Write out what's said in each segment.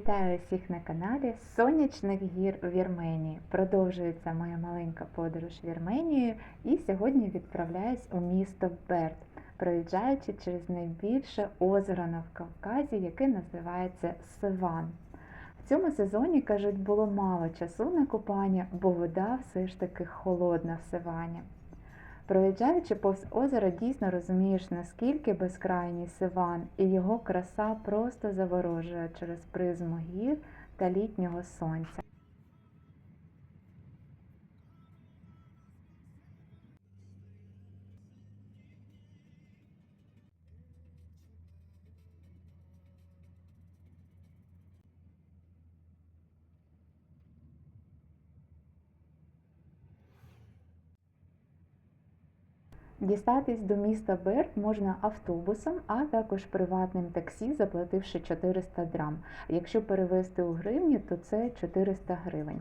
Вітаю всіх на каналі Сонячних гір у Вірменії. Продовжується моя маленька подорож Вірменією і сьогодні відправляюсь у місто Берд, проїжджаючи через найбільше озеро на Кавказі, яке називається Сиван. В цьому сезоні, кажуть, було мало часу на купання, бо вода все ж таки холодна в Сивані. Проїжджаючи повз озеро, дійсно розумієш, наскільки безкрайній Сиван, і його краса просто заворожує через призму гір та літнього сонця. Дістатись до міста Берд можна автобусом, а також приватним таксі, заплативши 400 драм. Якщо перевести у гривні, то це 400 гривень.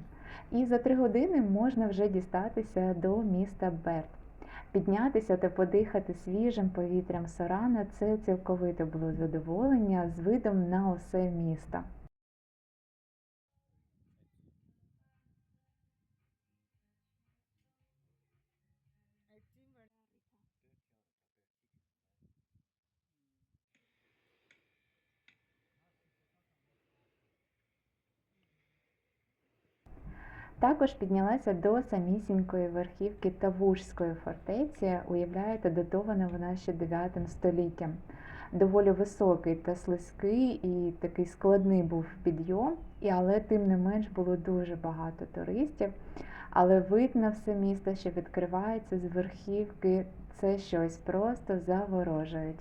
І за 3 години можна вже дістатися до міста Берд. Піднятися та подихати свіжим повітрям Сорана це цілковите було задоволення з видом на усе місто. Також піднялася до самісінької верхівки Тавушської фортеці. Уявляєте, датована вона ще 9 століттям. Доволі високий та слизький і такий складний був підйом, але тим не менш було дуже багато туристів. Але вид на все місто, що відкривається з верхівки, це щось просто заворожує.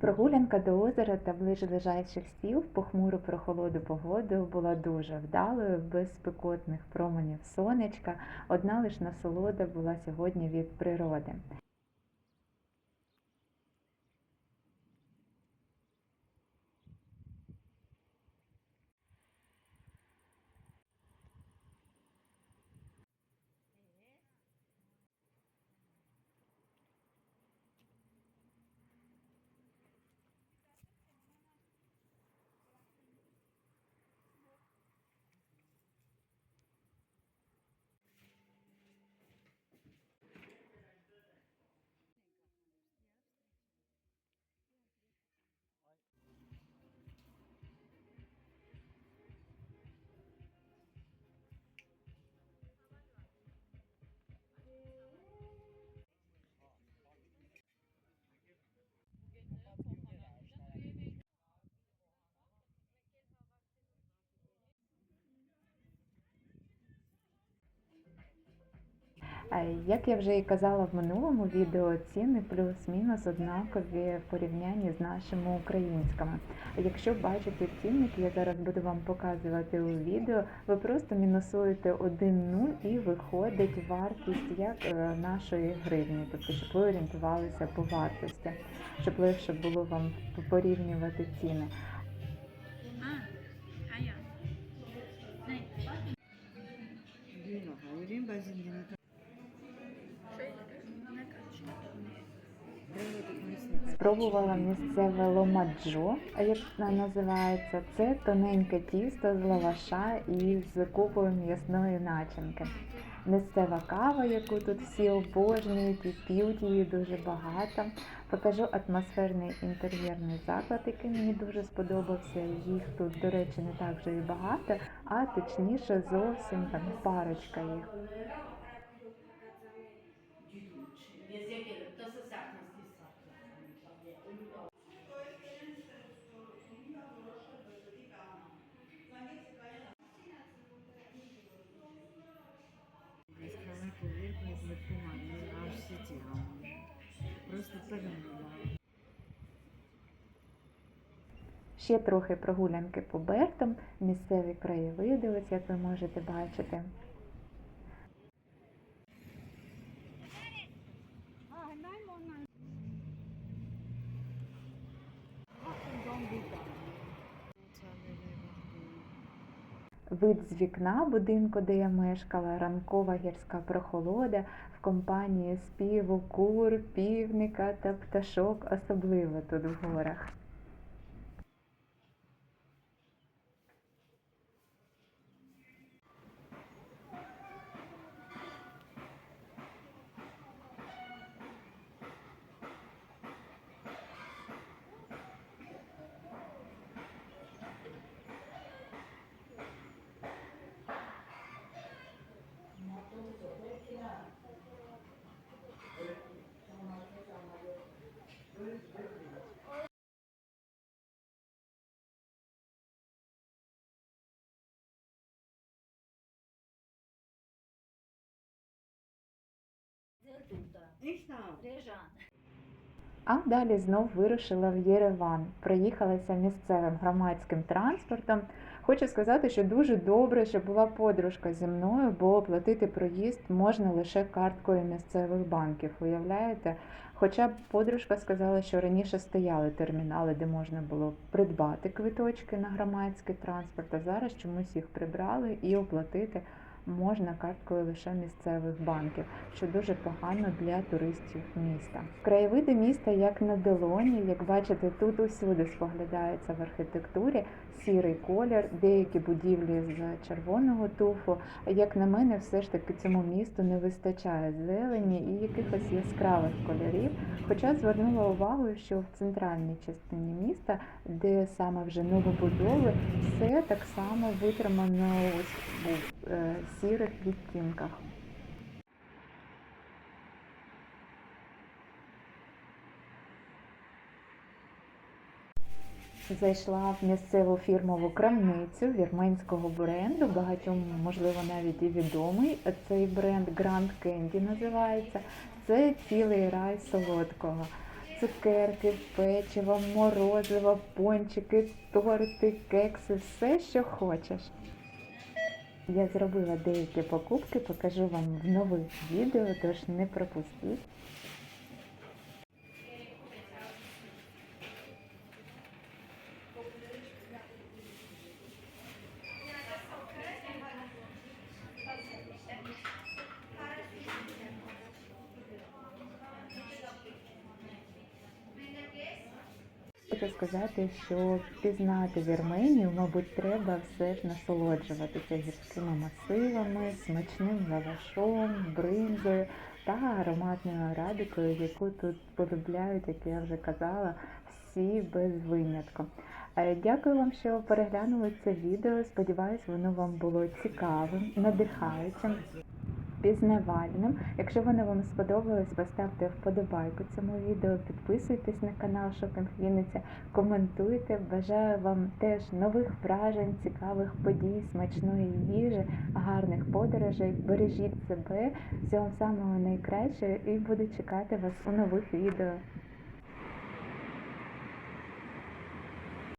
Прогулянка до озера та ближлежащих сіл в похмуру прохолоду погоду була дуже вдалою, без спекотних променів сонечка. Одна лиш насолода була сьогодні від природи. Як я вже і казала в минулому відео, ціни плюс-мінус однакові в порівнянні з нашими українськими. Якщо бачите цінник, я зараз буду вам показувати у відео, ви просто мінусуєте 1,0 і виходить вартість як е, нашої гривні, тобто щоб ви орієнтувалися по вартості, щоб легше було вам порівнювати ціни. Спробувала місцеве ломаджо, як вона називається. Це тоненьке тісто з лаваша і з купою м'ясної начинки. місцева кава, яку тут всі обожнюють і п'ють її дуже багато. Покажу атмосферний інтер'єрний заклад, який мені дуже сподобався. Їх тут, до речі, не так вже і багато, а точніше зовсім там парочка їх. Ще трохи прогулянки по Бертам, місцеві краєвиди, ось як ви можете бачити. Вид з вікна будинку, де я мешкала, ранкова гірська прохолода в компанії співу кур, півника та пташок, особливо тут в горах. А далі знов вирушила в Єреван. Проїхалася місцевим громадським транспортом. Хочу сказати, що дуже добре, що була подружка зі мною, бо оплатити проїзд можна лише карткою місцевих банків. Уявляєте? Хоча подружка сказала, що раніше стояли термінали, де можна було придбати квиточки на громадський транспорт, а зараз чомусь їх прибрали і оплатити можна карткою лише місцевих банків, що дуже погано для туристів міста. Краєвиди міста як на долоні, як бачите, тут усюди споглядається в архітектурі сірий колір, деякі будівлі з червоного туфу. Як на мене, все ж таки цьому місту не вистачає зелені і якихось яскравих кольорів. Хоча звернула увагу, що в центральній частині міста, де саме вже новобудови, все так само витримано ось е, сірих відтінках. Зайшла в місцеву фірмову крамницю вірменського бренду, багатьом, можливо, навіть і відомий. Цей бренд Grand Candy називається. Це цілий рай солодкого. Цукерки, печиво, морозиво, пончики, торти, кекси, все, що хочеш. Я зробила деякі покупки, покажу вам в нових відео, тож не пропустіть. Хочу сказати, що пізнати Вірменію, мабуть, треба все ж насолоджуватися гірськими масивами, смачним лавашом, бринзою та ароматною арабікою, яку тут полюбляють, як я вже казала, всі без винятку. Е, Дякую вам, що переглянули це відео. Сподіваюсь, воно вам було цікавим, надихаючим пізнавальним. Якщо воно вам сподобалось, поставте вподобайку цьому відео, підписуйтесь на канал Шопінг Вінниця, коментуйте. Бажаю вам теж нових вражень, цікавих подій, смачної їжі, гарних подорожей. Бережіть себе, всього самого найкращого і буду чекати вас у нових відео.